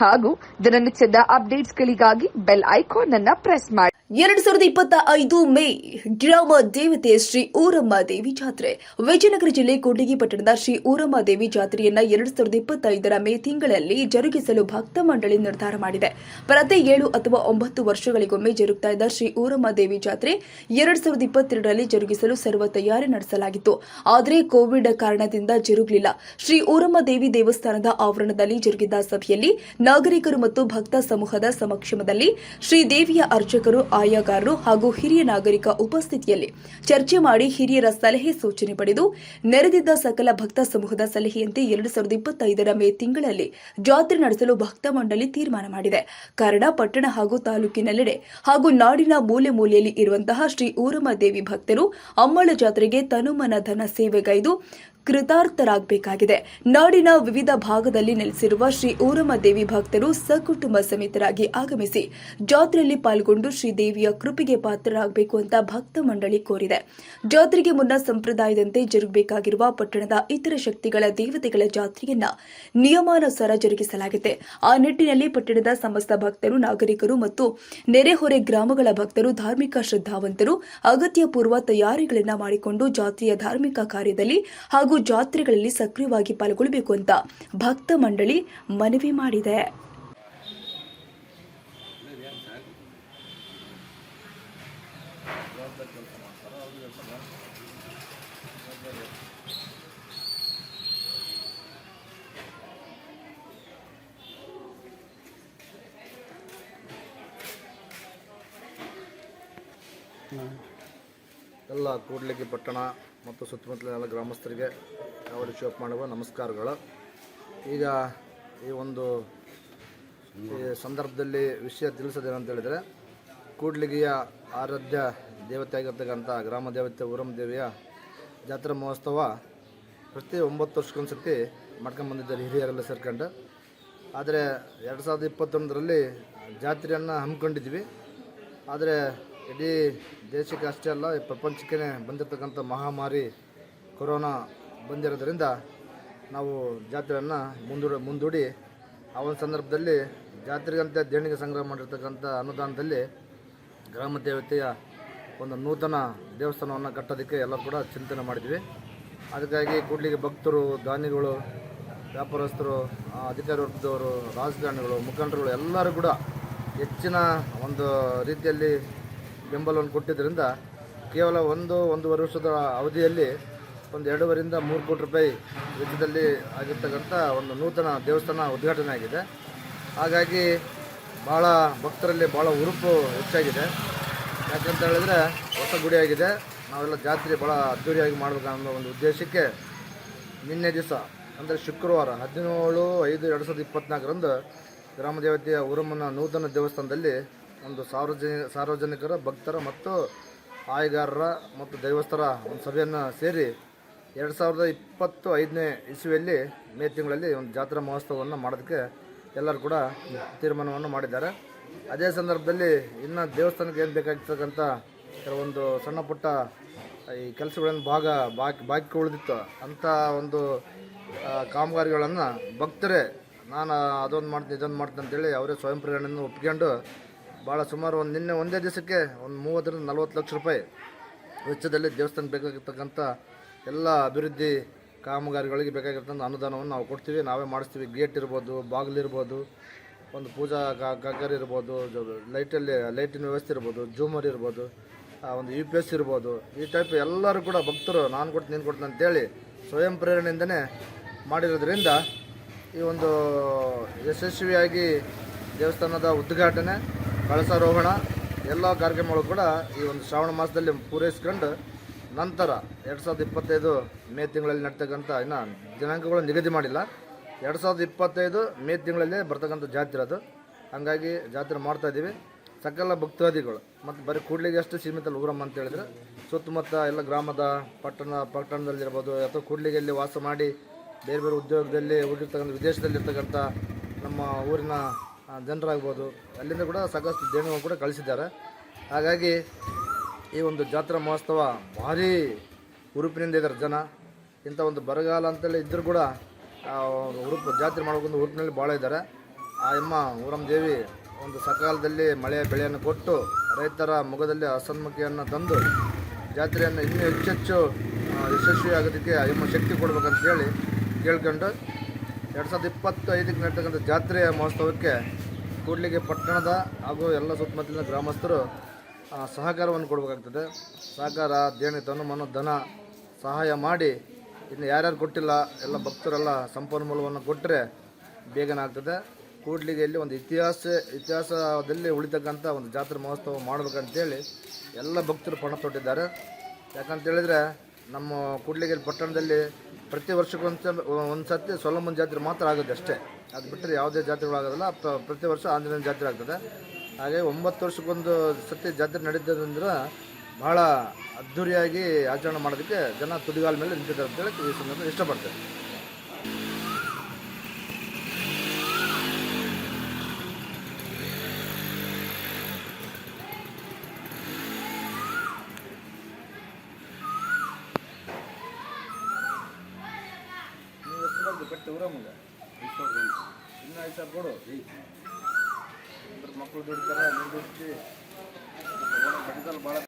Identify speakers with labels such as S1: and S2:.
S1: ಹಾಗೂ ದಿನನಿತ್ಯದ ಅಪ್ಡೇಟ್ಸ್ಗಳಿಗಾಗಿ ಬೆಲ್ ಐಕಾನ್ ಅನ್ನ ಪ್ರೆಸ್ ಮಾಡಿ.
S2: ಎರಡ್ ಸಾವಿರದ ಇಪ್ಪತ್ತ ಐದು ಮೇ, ಗ್ರಾಮ ದೇವತೆ ಶ್ರೀ ಊರಮ್ಮ ದೇವಿ ಜಾತ್ರೆ. ವಿಜಯನಗರ ಜಿಲ್ಲೆ ಕೊಡಿಗಿ ಪಟ್ಟಣದ ಶ್ರೀ ಊರಮ್ಮ ದೇವಿ ಜಾತ್ರೆಯನ್ನ ಎರಡ್ ಸಾವಿರದ ಇಪ್ಪತ್ತೈದರ ಮೇ ತಿಂಗಳಲ್ಲಿ ಜರುಗಿಸಲು ಭಕ್ತ ಮಂಡಳಿ ನಿರ್ಧಾರ ಮಾಡಿದೆ. ಪ್ರತಿ ಏಳು ಅಥವಾ ಒಂಬತ್ತು ವರ್ಷಗಳಿಗೊಮ್ಮೆ ಜರುಗ್ತಾ ಇದ್ದ ಶ್ರೀ ಊರಮ್ಮ ದೇವಿ ಜಾತ್ರೆ ಎರಡ್ ಸಾವಿರದ ಇಪ್ಪತ್ತೆರಡರಲ್ಲಿ ಜರುಗಿಸಲು ಸರ್ವ ತಯಾರಿ ನಡೆಸಲಾಗಿತ್ತು. ಆದರೆ ಕೋವಿಡ್ ಕಾರಣದಿಂದ ಜರುಗಲಿಲ್ಲ. ಶ್ರೀ ಊರಮ್ಮ ದೇವಿ ದೇವಸ್ಥಾನದ ಆವರಣದಲ್ಲಿ ಜರುಗಿದ್ದ ಸಭೆಯಲ್ಲಿ ನಾಗರಿಕರು ಮತ್ತು ಭಕ್ತ ಸಮೂಹದ ಸಮಕ್ಷಮದಲ್ಲಿ ಶ್ರೀದೇವಿಯ ಅರ್ಚಕರು, ಆಯಾಗಾರರು ಹಾಗೂ ಹಿರಿಯ ನಾಗರಿಕ ಉಪಸ್ಥಿತಿಯಲ್ಲಿ ಚರ್ಚೆ ಮಾಡಿ ಹಿರಿಯರ ಸಲಹೆ ಸೂಚನೆ ಪಡೆದು ನೆರೆದಿದ್ದ ಸಕಲ ಭಕ್ತ ಸಮೂಹದ ಸಲಹೆಯಂತೆ ಎರಡು ಸಾವಿರದ ಇಪ್ಪತ್ತೈದರ ಮೇ ತಿಂಗಳಲ್ಲಿ ಜಾತ್ರೆ ನಡೆಸಲು ಭಕ್ತ ಮಂಡಳಿ ತೀರ್ಮಾನ ಮಾಡಿದೆ. ಕಾರಣ, ಪಟ್ಟಣ ಹಾಗೂ ತಾಲೂಕಿನೆಲ್ಲೆಡೆ ಹಾಗೂ ನಾಡಿನ ಮೂಲೆ ಮೂಲೆಯಲ್ಲಿ ಇರುವಂತಹ ಶ್ರೀ ಊರಮ್ಮ ದೇವಿ ಭಕ್ತರು ಅಮ್ಮಳ ಜಾತ್ರೆಗೆ ತನುಮನ ಧನ ಸೇವೆಗೈದು ಕೃತಾರ್ಥರಾಗಬೇಕಾಗಿದೆ. ನಾಡಿನ ವಿವಿಧ ಭಾಗದಲ್ಲಿ ನೆಲೆಸಿರುವ ಶ್ರೀ ಊರಮ್ಮ ದೇವಿ ಭಕ್ತರು ಸಕುಟುಂಬ ಸಮೇತರಾಗಿ ಆಗಮಿಸಿ ಜಾತ್ರೆಯಲ್ಲಿ ಪಾಲ್ಗೊಂಡು ಶ್ರೀದೇವಿಯ ಕೃಪೆಗೆ ಪಾತ್ರರಾಗಬೇಕು ಅಂತ ಭಕ್ತ ಮಂಡಳಿ ಕೋರಿದೆ. ಜಾತ್ರೆಗೆ ಮುನ್ನ ಸಂಪ್ರದಾಯದಂತೆ ಜರುಗಬೇಕಾಗಿರುವ ಪಟ್ಟಣದ ಇತರ ಶಕ್ತಿಗಳ ದೇವತೆಗಳ ಜಾತ್ರೆಯನ್ನ ನಿಯಮಾನುಸಾರ ಜರುಗಿಸಲಾಗಿದೆ. ಆ ನಿಟ್ಟಿನಲ್ಲಿ ಪಟ್ಟಣದ ಸಮಸ್ತ ಭಕ್ತರು, ನಾಗರಿಕರು ಮತ್ತು ನೆರೆಹೊರೆ ಗ್ರಾಮಗಳ ಭಕ್ತರು ಧಾರ್ಮಿಕ ಶ್ರದ್ಧಾವಂತರು ಅಗತ್ಯ ಪೂರ್ವ ತಯಾರಿಗಳನ್ನು ಮಾಡಿಕೊಂಡು ಜಾತ್ರೆಯ ಧಾರ್ಮಿಕ ಕಾರ್ಯದಲ್ಲಿ ಹಾಗೂ ಜಾತ್ರೆಗಳಲ್ಲಿ ಸಕ್ರಿಯವಾಗಿ ಪಾಲ್ಗೊಳ್ಳಬೇಕು ಅಂತ ಭಕ್ತ ಮಂಡಳಿ ಮನವಿ ಮಾಡಿದೆ.
S3: ಎಲ್ಲ ಕೂಡ್ಲಿಗಿ ಪಟ್ಟಣ ಮತ್ತು ಸುತ್ತಮುತ್ತಲಿನ ಎಲ್ಲ ಗ್ರಾಮಸ್ಥರಿಗೆ ಅವರು ಶೋಪ್ ಮಾಡುವ ನಮಸ್ಕಾರಗಳು. ಈಗ ಈ ಒಂದು ಈ ಸಂದರ್ಭದಲ್ಲಿ ವಿಷಯ ತಿಳಿಸೋದೇನಂತ ಹೇಳಿದರೆ, ಕೂಡ್ಲಿಗಿಯ ಆರಾಧ್ಯ ದೇವತೆ ಆಗಿರ್ತಕ್ಕಂಥ ಗ್ರಾಮ ದೇವತೆ ಊರಂ ದೇವಿಯ ಜಾತ್ರಾ ಮಹೋತ್ಸವ ಪ್ರತಿ ಒಂಬತ್ತು ವರ್ಷಕ್ಕೊಂದ್ಸತಿ ಮಾಡ್ಕೊಂಬಂದಿದ್ದಾರೆ ಹಿರಿಯರೆಲ್ಲ ಸೇರ್ಕೊಂಡು. ಆದರೆ ಎರಡು ಸಾವಿರದ ಇಪ್ಪತ್ತೊಂದರಲ್ಲಿ ಜಾತ್ರೆಯನ್ನು ಹಮ್ಮಿಕೊಂಡಿದ್ವಿ. ಆದರೆ ಇಡೀ ದೇಶಕ್ಕೆ ಅಷ್ಟೇ ಅಲ್ಲ, ಈ ಪ್ರಪಂಚಕ್ಕೆ ಬಂದಿರತಕ್ಕಂಥ ಮಹಾಮಾರಿ ಕೊರೋನಾ ಬಂದಿರೋದ್ರಿಂದ ನಾವು ಜಾತ್ರೆಯನ್ನು ಮುಂದೂಡ, ಮುಂದೂಡಿ, ಆ ಒಂದು ಸಂದರ್ಭದಲ್ಲಿ ಜಾತ್ರೆಗಂತ ದೇಣಿಗೆ ಸಂಗ್ರಹ ಮಾಡಿರ್ತಕ್ಕಂಥ ಅನುದಾನದಲ್ಲಿ ಗ್ರಾಮ ದೇವತೆಯ ಒಂದು ನೂತನ ದೇವಸ್ಥಾನವನ್ನು ಕಟ್ಟೋದಕ್ಕೆ ಎಲ್ಲ ಕೂಡ ಚಿಂತನೆ ಮಾಡಿದ್ವಿ. ಅದಕ್ಕಾಗಿ ಕೂಡ್ಲಿಗೆ ಭಕ್ತರು, ದಾನಿಗಳು, ವ್ಯಾಪಾರಸ್ಥರು ಅಧಿಕಾರಿ ವರ್ಗದವರು ರಾಜಕಾರಣಿಗಳು ಮುಖಂಡರುಗಳು ಎಲ್ಲರೂ ಕೂಡ ಹೆಚ್ಚಿನ ಒಂದು ರೀತಿಯಲ್ಲಿ ಬೆಂಬಲವನ್ನು ಕೊಟ್ಟಿದ್ದರಿಂದ ಕೇವಲ ಒಂದು, ಒಂದೂವರೆ ವರ್ಷದ ಅವಧಿಯಲ್ಲಿ ಒಂದು ಎರಡೂವರಿಂದ ಮೂರು ಕೋಟಿ ರೂಪಾಯಿ ವೆಚ್ಚದಲ್ಲಿ ಆಗಿರ್ತಕ್ಕಂಥ ಒಂದು ನೂತನ ದೇವಸ್ಥಾನ ಉದ್ಘಾಟನೆ ಆಗಿದೆ. ಹಾಗಾಗಿ ಭಾಳ ಭಕ್ತರಲ್ಲಿ ಭಾಳ ಹುರುಪು ಹೆಚ್ಚಾಗಿದೆ. ಯಾಕಂತ ಹೇಳಿದ್ರೆ ಹೊಸ ಗುಡಿಯಾಗಿದೆ ನಾವೆಲ್ಲ ಜಾತ್ರೆ ಭಾಳ ಅದ್ದೂರಿಯಾಗಿ ಮಾಡಬೇಕು ಅನ್ನೋ ಒಂದು ಉದ್ದೇಶಕ್ಕೆ ನಿನ್ನೆ ದಿವಸ, ಅಂದರೆ ಶುಕ್ರವಾರ ಹದಿನೇಳು ಐದು ಎರಡು ಸಾವಿರದ ಇಪ್ಪತ್ತ್ನಾಲ್ಕರಂದು ಗ್ರಾಮ ದೇವತೆಯ ಉರುಮನ ನೂತನ ದೇವಸ್ಥಾನದಲ್ಲಿ ಒಂದು ಸಾರ್ವಜನಿಕ ಸಾರ್ವಜನಿಕರ, ಭಕ್ತರ ಮತ್ತು ಆಯಗಾರರ ಮತ್ತು ದೈವಸ್ಥರ ಒಂದು ಸಭೆಯನ್ನು ಸೇರಿ ಎರಡು ಸಾವಿರದ ಇಪ್ಪತ್ತು ಐದನೇ ಇಸುವಿಯಲ್ಲಿ ಮೇ ತಿಂಗಳಲ್ಲಿ ಒಂದು ಜಾತ್ರಾ ಮಹೋತ್ಸವವನ್ನು ಮಾಡೋದಕ್ಕೆ ಎಲ್ಲರೂ ಕೂಡ ತೀರ್ಮಾನವನ್ನು ಮಾಡಿದ್ದಾರೆ. ಅದೇ ಸಂದರ್ಭದಲ್ಲಿ ಇನ್ನು ದೇವಸ್ಥಾನಕ್ಕೆ ಏನು ಬೇಕಾಗಿರ್ತಕ್ಕಂಥ ಕೆಲವೊಂದು ಸಣ್ಣ ಪುಟ್ಟ ಈ ಕೆಲಸಗಳನ್ನು ಭಾಗ, ಬಾಕಿ ಬಾಕಿ ಉಳಿದಿತ್ತು. ಅಂಥ ಒಂದು ಕಾಮಗಾರಿಗಳನ್ನು ಭಕ್ತರೇ, ನಾನು ಅದೊಂದು ಮಾಡ್ತೀನಿ, ಇದೊಂದು ಮಾಡ್ತೀನಿ ಅಂತೇಳಿ ಅವರೇ ಸ್ವಯಂ ಪ್ರೇರಣೆಯನ್ನು ಒಪ್ಕೊಂಡು ಭಾಳ ಸುಮಾರು ಒಂದು ನಿನ್ನೆ ಒಂದೇ ದಿವಸಕ್ಕೆ ಒಂದು ಮೂವತ್ತರಿಂದ ನಲ್ವತ್ತು ಲಕ್ಷ ರೂಪಾಯಿ ವೆಚ್ಚದಲ್ಲಿ ದೇವಸ್ಥಾನ ಬೇಕಾಗಿರ್ತಕ್ಕಂಥ ಎಲ್ಲ ಅಭಿವೃದ್ಧಿ ಕಾಮಗಾರಿಗಳಿಗೆ ಬೇಕಾಗಿರ್ತಕ್ಕಂಥ ಅನುದಾನವನ್ನು ನಾವು ಕೊಡ್ತೀವಿ. ನಾವೇ ಮಾಡಿಸ್ತೀವಿ. ಗೇಟ್ ಇರ್ಬೋದು ಬಾಗಿಲಿರ್ಬೋದು ಒಂದು ಪೂಜಾ ಗಗ್ಗರ್ ಇರ್ಬೋದು ಲೈಟಲ್ಲಿ, ಲೈಟಿನ ವ್ಯವಸ್ಥೆ ಇರ್ಬೋದು ಜೂಮರ್ ಇರ್ಬೋದು ಒಂದು ಯು ಪಿ ಎಸ್ ಇರ್ಬೋದು. ಈ ಟೈಪ್ ಎಲ್ಲರೂ ಕೂಡ ಭಕ್ತರು, ನಾನು ಕೊಡ್ತೀನಿ, ನೀನು ಕೊಡ್ತೀನಿ ಅಂತೇಳಿ ಸ್ವಯಂ ಪ್ರೇರಣೆಯಿಂದನೇ ಮಾಡಿರೋದ್ರಿಂದ ಈ ಒಂದು ಯಶಸ್ವಿಯಾಗಿ ದೇವಸ್ಥಾನದ ಉದ್ಘಾಟನೆ ಕಳಸಾರೋಹಣ, ಎಲ್ಲ ಕಾರ್ಯಕ್ರಮಗಳು ಕೂಡ ಈ ಒಂದು ಶ್ರಾವಣ ಮಾಸದಲ್ಲಿ ಪೂರೈಸ್ಕೊಂಡು ನಂತರ ಎರಡು ಸಾವಿರದ ಇಪ್ಪತ್ತೈದು ಮೇ ತಿಂಗಳಲ್ಲಿ ನಡ್ತಕ್ಕಂಥ ಇನ್ನು ದಿನಾಂಕಗಳು ನಿಗದಿ ಮಾಡಿಲ್ಲ. ಎರಡು ಸಾವಿರದ ಇಪ್ಪತ್ತೈದು ಮೇ ತಿಂಗಳಲ್ಲೇ ಬರ್ತಕ್ಕಂಥ ಜಾತ್ರೆ ಅದು. ಹಾಗಾಗಿ ಜಾತ್ರೆ ಮಾಡ್ತಾ ಇದ್ದೀವಿ. ಸಕಲ ಭಕ್ತಾದಿಗಳು ಮತ್ತು ಬರೀ ಕೂಡ್ಲಿಗೆ ಅಷ್ಟು ಸೀಮಿತ ಉಗ್ರಮ್ಮ ಅಂತ ಹೇಳಿದ್ರೆ ಸುತ್ತಮುತ್ತ ಎಲ್ಲ ಗ್ರಾಮದ, ಪಟ್ಟಣ, ಪಟ್ಟಣದಲ್ಲಿರ್ಬೋದು ಅಥವಾ ಕೂಡ್ಲಿಗೆಯಲ್ಲಿ ವಾಸ ಮಾಡಿ ಬೇರೆ ಬೇರೆ ಉದ್ಯೋಗದಲ್ಲಿ ಹೋಗಿರ್ತಕ್ಕಂಥ ವಿದೇಶದಲ್ಲಿರ್ತಕ್ಕಂಥ ನಮ್ಮ ಊರಿನ ಜನರಾಗ್ಬೋದು. ಅಲ್ಲಿಂದ ಕೂಡ ಸಾಕಷ್ಟು ದೇಣಿಗೆ ಕೂಡ ಕಳಿಸಿದ್ದಾರೆ. ಹಾಗಾಗಿ ಈ ಒಂದು ಜಾತ್ರಾ ಮಹೋತ್ಸವ ಭಾರಿ ಹುರುಪಿನಿಂದ ಇದ್ದಾರೆ ಜನ. ಇಂಥ ಒಂದು ಬರಗಾಲ ಅಂತೇಳಿ ಇದ್ದರೂ ಕೂಡ ಹುರುಪು ಜಾತ್ರೆ ಮಾಡಬೇಕಂದ್ರೆ ಹುರುಪಿನಲ್ಲಿ ಭಾಳ ಇದ್ದಾರೆ. ಆ ಅಮ್ಮ ಊರಮ್ಮ ದೇವಿ ಒಂದು ಸಕಾಲದಲ್ಲಿ ಮಳೆ ಬೆಳೆಯನ್ನು ಕೊಟ್ಟು, ರೈತರ ಮುಖದಲ್ಲಿ ಅಸನ್ಮುಖಿಯನ್ನು ತಂದು, ಜಾತ್ರೆಯನ್ನು ಇನ್ನೂ ಹೆಚ್ಚೆಚ್ಚು ಯಶಸ್ವಿ ಆಗೋದಕ್ಕೆ ಆ ಅಮ್ಮ ಶಕ್ತಿ ಕೊಡಬೇಕಂತ ಹೇಳಿ ಕೇಳ್ಕೊಂಡು, ಎರಡು ಸಾವಿರದ ಇಪ್ಪತ್ತೈದಕ್ಕೆ ನಡೀತಕ್ಕಂಥ ಜಾತ್ರೆಯ ಮಹೋತ್ಸವಕ್ಕೆ ಕೂಡ್ಲಿಗೆ ಪಟ್ಟಣದ ಹಾಗೂ ಎಲ್ಲ ಸುತ್ತಮುತ್ತಲಿನ ಗ್ರಾಮಸ್ಥರು ಸಹಕಾರವನ್ನು ಕೊಡಬೇಕಾಗ್ತದೆ. ಸಹಕಾರ, ದೇಣಿ ತನು ಮನು, ಧನ ಸಹಾಯ ಮಾಡಿ ಇನ್ನು ಯಾರ್ಯಾರು ಕೊಟ್ಟಿಲ್ಲ, ಎಲ್ಲ ಭಕ್ತರೆಲ್ಲ ಸಂಪನ್ಮೂಲವನ್ನು ಕೊಟ್ಟರೆ ಬೇಗನೆ ಆಗ್ತದೆ. ಕೂಡ್ಲಿಗೆಯಲ್ಲಿ ಒಂದು ಇತಿಹಾಸ, ಇತಿಹಾಸದಲ್ಲಿ ಉಳಿತಕ್ಕಂಥ ಒಂದು ಜಾತ್ರೆ ಮಹೋತ್ಸವ ಮಾಡಬೇಕಂತೇಳಿ ಎಲ್ಲ ಭಕ್ತರು ಪಣ ತೊಟ್ಟಿದ್ದಾರೆ. ಯಾಕಂತ ಹೇಳಿದ್ರೆ ನಮ್ಮ ಕೂಡ್ಲಿಗೆ ಪಟ್ಟಣದಲ್ಲಿ ಪ್ರತಿ ವರ್ಷಕ್ಕೊಂದು ಒಂದು ಸರ್ತಿ ಸೊಲಮನ್ ಜಾತ್ರೆ ಮಾತ್ರ ಆಗುತ್ತೆ ಅಷ್ಟೇ. ಅದು ಬಿಟ್ಟರೆ ಯಾವುದೇ ಜಾತ್ರೆಗಳಾಗೋದಿಲ್ಲ. ಪ್ರ- ಪ್ರತಿ ವರ್ಷ ಆಂಜನೇಯನ ಜಾತ್ರೆ ಆಗ್ತದೆ. ಹಾಗೆ ಒಂಬತ್ತು ವರ್ಷಕ್ಕೊಂದು ಸತಿ ಜಾತ್ರೆ ನಡೀತದಂದ್ರೆ ಬಹಳ ಅದ್ಧೂರಿಯಾಗಿ ಆಚರಣೆ ಮಾಡೋದಕ್ಕೆ ಜನ ತುದಿಗಾಲ ಮೇಲೆ ನಿಂತಿದ್ದಾರೆ ಅಂತೇಳಿ ಈ ಸಂದರ್ಭ ಇಷ್ಟಪಡ್ತೇನೆ. ನೀವು ಕಟ್ಟಿ ಊರಮ್ಮಗ? ಇನ್ನೂ ಐದು ಸಾವಿರ ಕೊಡು ಇಬ್ಬರು ಮಕ್ಕಳು ದುಡಿತಾರೆ ದುಡ್ಡು ಭಾಳ